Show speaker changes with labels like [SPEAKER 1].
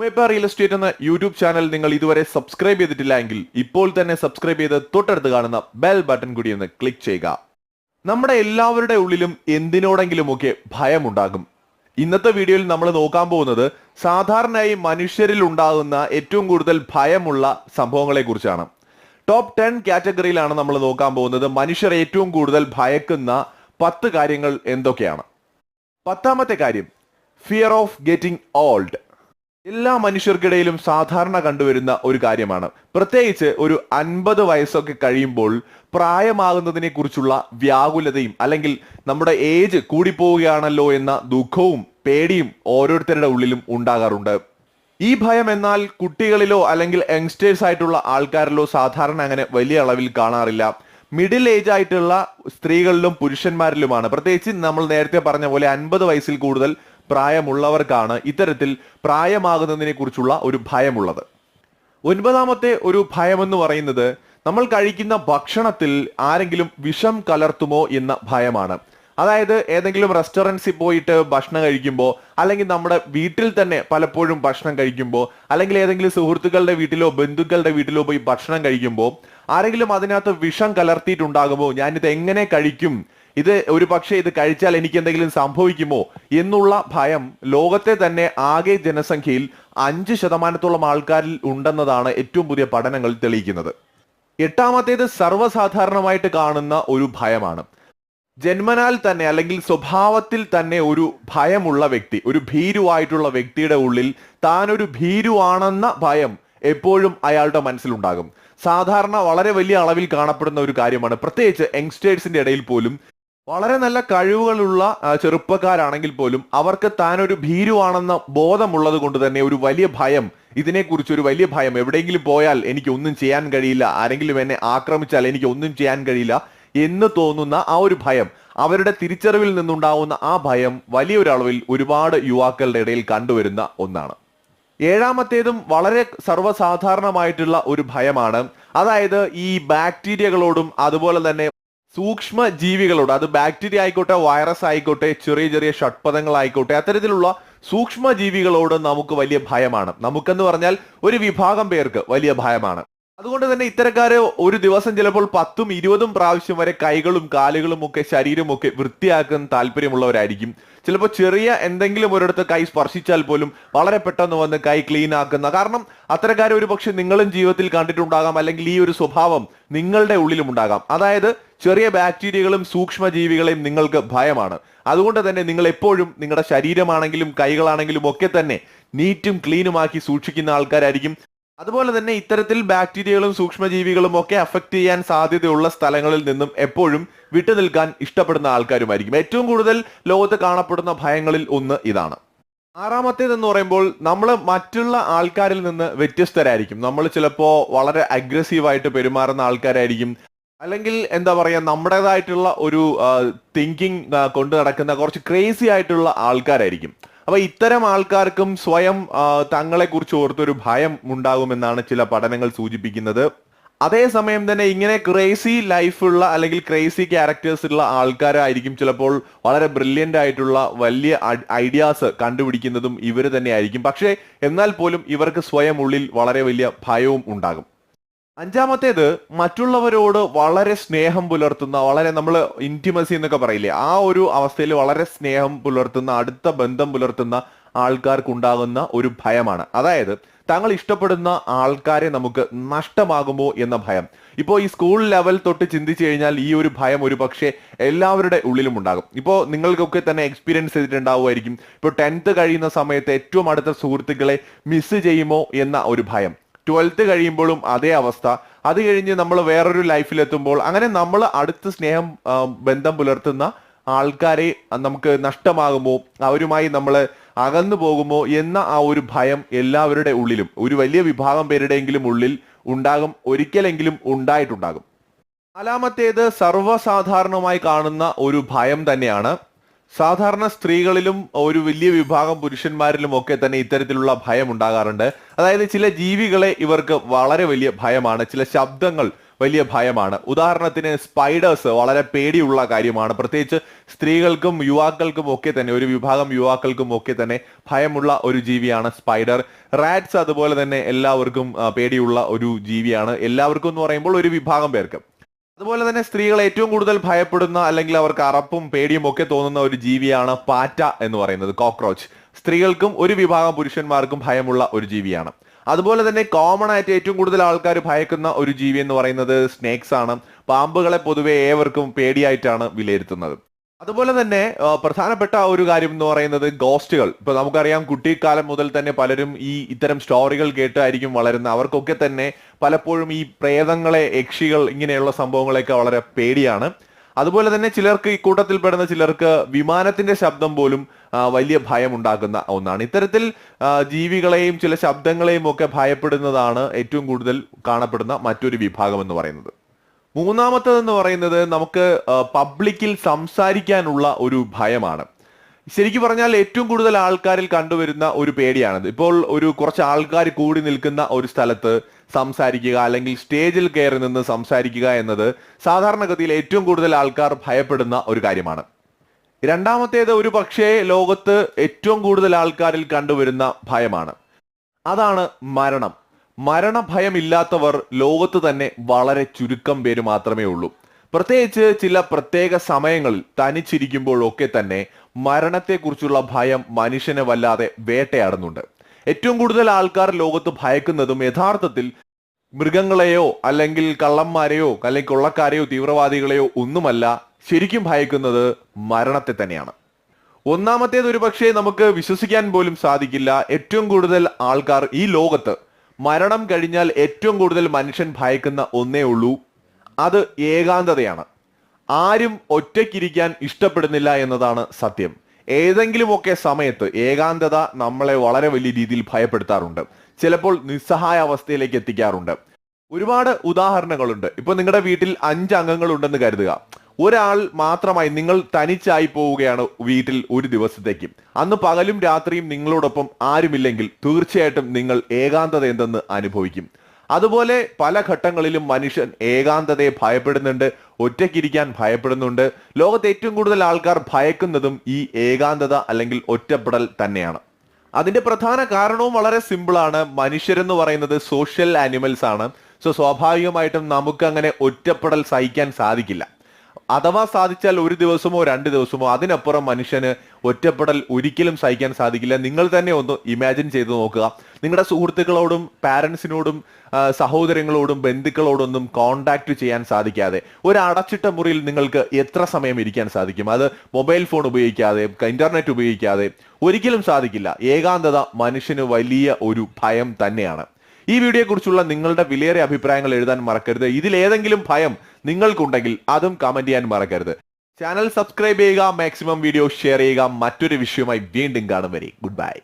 [SPEAKER 1] ഉമേപ്പ real estate എന്ന YouTube channel നിങ്ങൾ ഇതുവരെ സബ്സ്ക്രൈബ് ചെയ്തിട്ടില്ല എങ്കിൽ ഇപ്പോൾ തന്നെ സബ്സ്ക്രൈബ് ചെയ്ത് തൊട്ടടുത്ത് കാണുന്ന ബെൽ ബട്ടൺ കൂടി ഒന്ന് ക്ലിക്ക് ചെയ്യുക. നമ്മുടെ എല്ലാവരുടെ ഉള്ളിലും എന്തിനോടെങ്കിലുമൊക്കെ ഭയമുണ്ടാകും. ഇന്നത്തെ വീഡിയോയിൽ നമ്മൾ നോക്കാൻ പോകുന്നത് സാധാരണയായി മനുഷ്യരിൽ ഉണ്ടാകുന്ന ഏറ്റവും കൂടുതൽ ഭയമുള്ള സംഭവങ്ങളെ കുറിച്ചാണ്. ടോപ്പ് ടെൻ കാറ്റഗറിയിലാണ് നമ്മൾ നോക്കാൻ പോകുന്നത് മനുഷ്യർ ഏറ്റവും കൂടുതൽ ഭയക്കുന്ന പത്ത് കാര്യങ്ങൾ എന്തൊക്കെയാണ്. പത്താമത്തെ കാര്യം ഫിയർ ഓഫ് ഗെറ്റിംഗ് ഓൾഡ് എല്ലാ മനുഷ്യർക്കിടയിലും സാധാരണ കണ്ടുവരുന്ന ഒരു കാര്യമാണ്. പ്രത്യേകിച്ച് ഒരു അൻപത് വയസ്സൊക്കെ കഴിയുമ്പോൾ പ്രായമാകുന്നതിനെ കുറിച്ചുള്ള വ്യാകുലതയും അല്ലെങ്കിൽ നമ്മുടെ ഏജ് കൂടിപ്പോവുകയാണല്ലോ എന്ന ദുഃഖവും പേടിയും ഓരോരുത്തരുടെ ഉള്ളിലും ഉണ്ടാകാറുണ്ട്. ഈ ഭയം എന്നാൽ കുട്ടികളിലോ അല്ലെങ്കിൽ യങ്സ്റ്റേഴ്സ് ആയിട്ടുള്ള ആൾക്കാരിലോ സാധാരണ അങ്ങനെ വലിയ അളവിൽ കാണാറില്ല. മിഡിൽ ഏജ് ആയിട്ടുള്ള സ്ത്രീകളിലും പുരുഷന്മാരിലുമാണ്. പ്രത്യേകിച്ച് നമ്മൾ നേരത്തെ പറഞ്ഞ പോലെ അൻപത് വയസ്സിൽ കൂടുതൽ പ്രായമുള്ളവർക്കാണ് ഇത്തരത്തിൽ പ്രായമാകുന്നതിനെ കുറിച്ചുള്ള ഒരു ഭയമുള്ളത്. ഒൻപതാമത്തെ ഒരു ഭയമെന്ന് പറയുന്നത് നമ്മൾ കഴിക്കുന്ന ഭക്ഷണത്തിൽ ആരെങ്കിലും വിഷം കലർത്തുമോ എന്ന ഭയമാണ്. അതായത് ഏതെങ്കിലും റെസ്റ്റോറന്റ്സിൽ പോയിട്ട് ഭക്ഷണം കഴിക്കുമ്പോൾ അല്ലെങ്കിൽ നമ്മുടെ വീട്ടിൽ തന്നെ പലപ്പോഴും ഭക്ഷണം കഴിക്കുമ്പോൾ അല്ലെങ്കിൽ ഏതെങ്കിലും സുഹൃത്തുക്കളുടെ വീട്ടിലോ ബന്ധുക്കളുടെ വീട്ടിലോ പോയി ഭക്ഷണം കഴിക്കുമ്പോൾ ആരെങ്കിലും അതിനകത്ത് വിഷം കലർത്തിയിട്ടുണ്ടാകുമോ ഞാനിത് എങ്ങനെ കഴിക്കും? ഇത് ഒരു പക്ഷേ ഇത് കഴിച്ചാൽ എനിക്ക് എന്തെങ്കിലും സംഭവിക്കുമോ എന്നുള്ള ഭയം ലോകത്തെ തന്നെ ആകെ ജനസംഖ്യയിൽ അഞ്ച് ശതമാനത്തോളം ആൾക്കാരിൽ ഉണ്ടെന്നതാണ് ഏറ്റവും പുതിയ പഠനങ്ങൾ തെളിയിക്കുന്നത്. എട്ടാമത്തേത് സർവസാധാരണമായിട്ട് കാണുന്ന ഒരു ഭയമാണ്. ജന്മനാൽ തന്നെ അല്ലെങ്കിൽ സ്വഭാവത്തിൽ തന്നെ ഒരു ഭയമുള്ള വ്യക്തി ഒരു ഭീരുവായിട്ടുള്ള വ്യക്തിയുടെ ഉള്ളിൽ താൻ ഒരു ഭീരുവാണെന്ന ഭയം എപ്പോഴും അയാളുടെ മനസ്സിലുണ്ടാകും. സാധാരണ വളരെ വലിയ അളവിൽ കാണപ്പെടുന്ന ഒരു കാര്യമാണ്. പ്രത്യേകിച്ച് യങ്സ്റ്റേഴ്സിന്റെ ഇടയിൽ പോലും വളരെ നല്ല കഴിവുകളുള്ള ചെറുപ്പക്കാരാണെങ്കിൽ പോലും അവർക്ക് താൻ ഒരു ഭീരുവാണെന്ന ബോധമുള്ളത് കൊണ്ട് തന്നെ ഒരു വലിയ ഭയം ഇതിനെക്കുറിച്ച് ഒരു വലിയ ഭയം എവിടെയെങ്കിലും പോയാൽ എനിക്ക് ഒന്നും ചെയ്യാൻ കഴിയില്ല ആരെങ്കിലും എന്നെ ആക്രമിച്ചാൽ എനിക്ക് ഒന്നും ചെയ്യാൻ കഴിയില്ല എന്ന് തോന്നുന്ന ആ ഒരു ഭയം അവരുടെ തിരിച്ചറിവിൽ നിന്നുണ്ടാവുന്ന ആ ഭയം വലിയൊരളവിൽ ഒരുപാട് യുവാക്കളുടെ ഇടയിൽ കണ്ടുവരുന്ന ഒന്നാണ്. ഏഴാമത്തേതും വളരെ സർവസാധാരണമായിട്ടുള്ള ഒരു ഭയമാണ്. അതായത് ഈ ബാക്ടീരിയകളോടും അതുപോലെ തന്നെ സൂക്ഷ്മ ജീവികളോട് അത് ബാക്ടീരിയ ആയിക്കോട്ടെ വൈറസ് ആയിക്കോട്ടെ ചെറിയ ചെറിയ ഷഡ്പദങ്ങളായിക്കോട്ടെ അത്തരത്തിലുള്ള സൂക്ഷ്മ ജീവികളോട് നമുക്ക് വലിയ ഭയമാണ്. നമുക്കെന്ന് പറഞ്ഞാൽ ഒരു വിഭാഗം പേർക്ക് വലിയ ഭയമാണ്. അതുകൊണ്ട് തന്നെ ഇത്തരക്കാര് ഒരു ദിവസം ചിലപ്പോൾ പത്തും ഇരുപതും പ്രാവശ്യം വരെ കൈകളും കാലുകളും ഒക്കെ ശരീരമൊക്കെ വൃത്തിയാക്കാൻ താല്പര്യമുള്ളവരായിരിക്കും. ചിലപ്പോൾ ചെറിയ എന്തെങ്കിലും ഒരിടത്ത് കൈ സ്പർശിച്ചാൽ പോലും വളരെ പെട്ടെന്ന് വന്ന് കൈ ക്ലീൻ ആക്കുന്ന. കാരണം അത്തരക്കാരെ ഒരു പക്ഷെ നിങ്ങളും ജീവിതത്തിൽ കണ്ടിട്ടുണ്ടാകാം അല്ലെങ്കിൽ ഈ ഒരു സ്വഭാവം നിങ്ങളുടെ ഉള്ളിലും ഉണ്ടാകാം അതായത് ചെറിയ ബാക്ടീരിയകളും സൂക്ഷ്മ ജീവികളെയും നിങ്ങൾക്ക് ഭയമാണ്. അതുകൊണ്ട് തന്നെ നിങ്ങൾ എപ്പോഴും നിങ്ങളുടെ ശരീരമാണെങ്കിലും കൈകളാണെങ്കിലും ഒക്കെ തന്നെ നീറ്റും ക്ലീനുമാക്കി സൂക്ഷിക്കുന്ന ആൾക്കാരായിരിക്കും. അതുപോലെ തന്നെ ഇത്തരത്തിൽ ബാക്ടീരിയകളും സൂക്ഷ്മജീവികളും ഒക്കെ അഫക്റ്റ് ചെയ്യാൻ സാധ്യതയുള്ള സ്ഥലങ്ങളിൽ നിന്നും എപ്പോഴും വിട്ടുനിൽക്കാൻ ഇഷ്ടപ്പെടുന്ന ആൾക്കാരുമായിരിക്കും. ഏറ്റവും കൂടുതൽ ലോകത്ത് കാണപ്പെടുന്ന ഭയങ്ങളിൽ ഒന്ന് ഇതാണ്. ആറാമത്തേതെന്ന് പറയുമ്പോൾ നമ്മൾ മറ്റുള്ള ആൾക്കാരിൽ നിന്ന് വ്യത്യസ്തരായിരിക്കും. നമ്മൾ ചിലപ്പോൾ വളരെ അഗ്രസീവായിട്ട് പെരുമാറുന്ന ആൾക്കാരായിരിക്കും. അല്ലെങ്കിൽ എന്താ പറയാ നമ്മുടേതായിട്ടുള്ള ഒരു തിങ്കിങ് കൊണ്ടു നടക്കുന്ന കുറച്ച് ക്രേസി ആയിട്ടുള്ള ആൾക്കാരായിരിക്കും. അപ്പൊ ഇത്തരം ആൾക്കാർക്കും സ്വയം തങ്ങളെ കുറിച്ച് ഓർത്തൊരു ഭയം ഉണ്ടാകുമെന്നാണ് ചില പഠനങ്ങൾ സൂചിപ്പിക്കുന്നത്. അതേസമയം തന്നെ ഇങ്ങനെ ക്രേസി ലൈഫുള്ള അല്ലെങ്കിൽ ക്രേസി ക്യാരക്ടേഴ്സ് ഉള്ള ആൾക്കാരായിരിക്കും ചിലപ്പോൾ വളരെ ബ്രില്യന്റ് ആയിട്ടുള്ള വലിയ ഐഡിയാസ് കണ്ടുപിടിക്കുന്നതും ഇവർ തന്നെയായിരിക്കും. പക്ഷേ എന്നാൽ പോലും ഇവർക്ക് സ്വയം ഉള്ളിൽ വളരെ വലിയ ഭയവും ഉണ്ടാകും. അഞ്ചാമത്തേത് മറ്റുള്ളവരോട് വളരെ സ്നേഹം പുലർത്തുന്ന വളരെ നമ്മൾ ഇന്റിമസി എന്നൊക്കെ പറയില്ലേ ആ ഒരു അവസ്ഥയിൽ വളരെ സ്നേഹം പുലർത്തുന്ന അടുത്ത ബന്ധം പുലർത്തുന്ന ആൾക്കാർക്കുണ്ടാകുന്ന ഒരു ഭയമാണ്. അതായത് താങ്കൾ ഇഷ്ടപ്പെടുന്ന ആൾക്കാരെ നമുക്ക് നഷ്ടമാകുമോ എന്ന ഭയം. ഇപ്പോൾ ഈ സ്കൂൾ ലെവൽ തൊട്ട് ചിന്തിച്ചു കഴിഞ്ഞാൽ ഈ ഒരു ഭയം ഒരു പക്ഷേ എല്ലാവരുടെ ഉള്ളിലും ഉണ്ടാകും. ഇപ്പോൾ നിങ്ങൾക്കൊക്കെ തന്നെ എക്സ്പീരിയൻസ് ചെയ്തിട്ടുണ്ടാവുമായിരിക്കും. ഇപ്പോൾ ടെൻത്ത് കഴിയുന്ന സമയത്ത് ഏറ്റവും അടുത്ത സുഹൃത്തുക്കളെ മിസ് ചെയ്യുമോ എന്ന ഒരു ഭയം. ട്വൽത്ത് കഴിയുമ്പോഴും അതേ അവസ്ഥ. അത് കഴിഞ്ഞ് നമ്മൾ വേറൊരു ലൈഫിലെത്തുമ്പോൾ അങ്ങനെ നമ്മൾ അടുത്ത് സ്നേഹം ബന്ധം പുലർത്തുന്ന ആൾക്കാരെ നമുക്ക് നഷ്ടമാകുമോ? അവരുമായി നമ്മൾ അകന്നു പോകുമോ? എന്ന ആ ഒരു ഭയം എല്ലാവരുടെ ഉള്ളിലും ഒരു വലിയ വിഭാഗം പേരുടെയെങ്കിലും ഉള്ളിൽ ഉണ്ടാകും. ഒരിക്കലെങ്കിലും ഉണ്ടായിട്ടുണ്ടാകും. നാലാമത്തേത് സർവസാധാരണമായി കാണുന്ന ഒരു ഭയം തന്നെയാണ് സാധാരണ സ്ത്രീകളിലും ഒരു വലിയ വിഭാഗം പുരുഷന്മാരിലും ഒക്കെ തന്നെ ഇത്തരത്തിലുള്ള ഭയം ഉണ്ടാകാറുണ്ട്. അതായത് ചില ജീവികളെ ഇവർക്ക് വളരെ വലിയ ഭയമാണ് ചില ശബ്ദങ്ങൾ വലിയ ഭയമാണ്. ഉദാഹരണത്തിന് സ്പൈഡേഴ്സ് വളരെ പേടിയുള്ള കാര്യമാണ്. പ്രത്യേകിച്ച് സ്ത്രീകൾക്കും യുവാക്കൾക്കും ഒക്കെ തന്നെ ഒരു വിഭാഗം യുവാക്കൾക്കും ഒക്കെ തന്നെ ഭയമുള്ള ഒരു ജീവിയാണ് സ്പൈഡർ റാറ്റ്സ് അതുപോലെ തന്നെ എല്ലാവർക്കും പേടിയുള്ള ഒരു ജീവിയാണ്. എല്ലാവർക്കും എന്ന് പറയുമ്പോൾ ഒരു വിഭാഗം പേർക്ക്. അതുപോലെ തന്നെ സ്ത്രീകൾ ഏറ്റവും കൂടുതൽ ഭയപ്പെടുന്ന അല്ലെങ്കിൽ അവർക്ക് അറപ്പും പേടിയും ഒക്കെ തോന്നുന്ന ഒരു ജീവിയാണ് പാറ്റ എന്ന് പറയുന്നത് കോക്രോച്ച്. സ്ത്രീകൾക്കും ഒരു വിഭാഗം പുരുഷന്മാർക്കും ഭയമുള്ള ഒരു ജീവിയാണ്. അതുപോലെ തന്നെ കോമൺ ആയിട്ട് ഏറ്റവും കൂടുതൽ ആൾക്കാർ ഭയക്കുന്ന ഒരു ജീവി എന്ന് പറയുന്നത് സ്നേക്സ് ആണ്. പാമ്പുകളെ പൊതുവെ ഏവർക്കും പേടിയായിട്ടാണ് വിലയിരുത്തുന്നത്. അതുപോലെ തന്നെ പ്രധാനപ്പെട്ട ഒരു കാര്യം എന്ന് പറയുന്നത് ഗോസ്റ്റുകൾ. ഇപ്പൊ നമുക്കറിയാം കുട്ടിക്കാലം മുതൽ തന്നെ പലരും ഈ ഇത്തരം സ്റ്റോറികൾ കേട്ടായിരിക്കും വളരുന്ന അവർക്കൊക്കെ തന്നെ പലപ്പോഴും ഈ പ്രേതങ്ങളെ യക്ഷികൾ ഇങ്ങനെയുള്ള സംഭവങ്ങളെയൊക്കെ വളരെ പേടിയാണ്. അതുപോലെ തന്നെ ചിലർക്ക് ഈ കൂട്ടത്തിൽപ്പെടുന്ന ചിലർക്ക് വിമാനത്തിന്റെ ശബ്ദം പോലും വലിയ ഭയം ഉണ്ടാക്കുന്ന ഒന്നാണ്. ഇത്തരത്തിൽ ജീവികളെയും ചില ശബ്ദങ്ങളെയും ഒക്കെ ഭയപ്പെടുന്നതാണ് ഏറ്റവും കൂടുതൽ കാണപ്പെടുന്ന മറ്റൊരു വിഭാഗം എന്ന് പറയുന്നത്. മൂന്നാമത്തതെന്ന് പറയുന്നത് നമുക്ക് പബ്ലിക്കിൽ സംസാരിക്കാനുള്ള ഒരു ഭയമാണ്. ശരിക്കും പറഞ്ഞാൽ ഏറ്റവും കൂടുതൽ ആൾക്കാരിൽ കണ്ടുവരുന്ന ഒരു പേടിയാണിത്. ഇപ്പോൾ ഒരു കുറച്ച് ആൾക്കാർ കൂടി നിൽക്കുന്ന ഒരു സ്ഥലത്ത് സംസാരിക്കുക അല്ലെങ്കിൽ സ്റ്റേജിൽ കയറി നിന്ന് സംസാരിക്കുക എന്നത് സാധാരണഗതിയിൽ ഏറ്റവും കൂടുതൽ ആൾക്കാർ ഭയപ്പെടുന്ന ഒരു കാര്യമാണ്. രണ്ടാമത്തേത് ഒരു പക്ഷേ ലോകത്ത് ഏറ്റവും കൂടുതൽ ആൾക്കാരിൽ കണ്ടുവരുന്ന ഭയമാണ്. അതാണ് മരണം. മരണഭയമില്ലാത്തവർ ലോകത്ത് തന്നെ വളരെ ചുരുക്കം പേര് മാത്രമേ ഉള്ളൂ. പ്രത്യേകിച്ച് ചില പ്രത്യേക സമയങ്ങളിൽ തനിച്ചിരിക്കുമ്പോഴൊക്കെ തന്നെ മരണത്തെക്കുറിച്ചുള്ള ഭയം മനുഷ്യനെ വല്ലാതെ വേട്ടയാടുന്നുണ്ട്. ഏറ്റവും കൂടുതൽ ആൾക്കാർ ലോകത്ത് ഭയക്കുന്നതും യഥാർത്ഥത്തിൽ മൃഗങ്ങളെയോ അല്ലെങ്കിൽ കള്ളന്മാരെയോ അല്ലെങ്കിൽ കൊള്ളക്കാരെയോ തീവ്രവാദികളെയോ ഒന്നുമല്ല ശരിക്കും ഭയക്കുന്നത് മരണത്തെ തന്നെയാണ്. ഒന്നാമത്തേത് ഒരു പക്ഷേ നമുക്ക് വിശ്വസിക്കാൻ പോലും സാധിക്കില്ല. ഏറ്റവും കൂടുതൽ ആൾക്കാർ ഈ ലോകത്ത് മരണം കഴിഞ്ഞാൽ ഏറ്റവും കൂടുതൽ മനുഷ്യൻ ഭയക്കുന്ന ഒന്നേ ഉള്ളൂ. അത് ഏകാന്തതയാണ്. ആരും ഒറ്റയ്ക്കിരിക്കാൻ ഇഷ്ടപ്പെടുന്നില്ല എന്നതാണ് സത്യം. ഏതെങ്കിലുമൊക്കെ സമയത്ത് ഏകാന്തത നമ്മളെ വളരെ വലിയ രീതിയിൽ ഭയപ്പെടുത്താറുണ്ട്. ചിലപ്പോൾ നിസ്സഹായ അവസ്ഥയിലേക്ക് എത്തിക്കാറുണ്ട്. ഒരുപാട് ഉദാഹരണങ്ങളുണ്ട്. ഇപ്പൊ നിങ്ങളുടെ വീട്ടിൽ അഞ്ച് അംഗങ്ങൾ ഉണ്ടെന്ന് കരുതുക. ഒരാൾ മാത്രമായി നിങ്ങൾ തനിച്ചായി പോവുകയാണ് വീട്ടിൽ ഒരു ദിവസത്തേക്ക്. അന്ന് പകലും രാത്രിയും നിങ്ങളോടൊപ്പം ആരുമില്ലെങ്കിൽ തീർച്ചയായിട്ടും നിങ്ങൾ ഏകാന്തത എന്തെന്ന് അനുഭവിക്കും. അതുപോലെ പല ഘട്ടങ്ങളിലും മനുഷ്യൻ ഏകാന്തതയെ ഭയപ്പെടുന്നുണ്ട് ഒറ്റയ്ക്കിരിക്കാൻ ഭയപ്പെടുന്നുണ്ട്. ലോകത്ത് ഏറ്റവും കൂടുതൽ ആൾക്കാർ ഭയക്കുന്നതും ഈ ഏകാന്തത അല്ലെങ്കിൽ ഒറ്റപ്പെടൽ തന്നെയാണ്. അതിന്റെ പ്രധാന കാരണവും വളരെ സിമ്പിളാണ്. മനുഷ്യരെന്ന് പറയുന്നത് സോഷ്യൽ ആനിമൽസ് ആണ്. സോ സ്വാഭാവികമായിട്ടും നമുക്കങ്ങനെ ഒറ്റപ്പെടൽ സഹിക്കാൻ സാധിക്കില്ല. അഥവാ സാധിച്ചാൽ ഒരു ദിവസമോ രണ്ട് ദിവസമോ അതിനപ്പുറം മനുഷ്യന് ഒറ്റപ്പെടൽ ഒരിക്കലും സഹിക്കാൻ സാധിക്കില്ല. നിങ്ങൾ തന്നെ ഒന്ന് ഇമാജിൻ ചെയ്ത് നോക്കുക. നിങ്ങളുടെ സുഹൃത്തുക്കളോടും പാരൻസിനോടും സഹോദരങ്ങളോടും ബന്ധുക്കളോടൊന്നും കോണ്ടാക്ട് ചെയ്യാൻ സാധിക്കാതെ ഒരു അടച്ചിട്ട മുറിയിൽ നിങ്ങൾക്ക് എത്ര സമയം ഇരിക്കാൻ സാധിക്കും? അത് മൊബൈൽ ഫോൺ ഉപയോഗിക്കാതെ ഇന്റർനെറ്റ് ഉപയോഗിക്കാതെ ഒരിക്കലും സാധിക്കില്ല. ഏകാന്തത മനുഷ്യന് വലിയ ഒരു ഭയം തന്നെയാണ്. ഈ വീഡിയോയെക്കുറിച്ചുള്ള നിങ്ങളുടെ വിലയേറിയ അഭിപ്രായങ്ങൾ എഴുതാൻ മറക്കരുത്. ഇതിലേതെങ്കിലും ഭയം നിങ്ങൾക്കുണ്ടെങ്കിൽ അതും കമന്റ് ചെയ്യാൻ മറക്കരുത്. ചാനൽ സബ്സ്ക്രൈബ് ചെയ്യുക മാക്സിമം വീഡിയോ ഷെയർ ചെയ്യുക. മറ്റൊരു വിഷയവുമായി വീണ്ടും കാണും വരെ. Good bye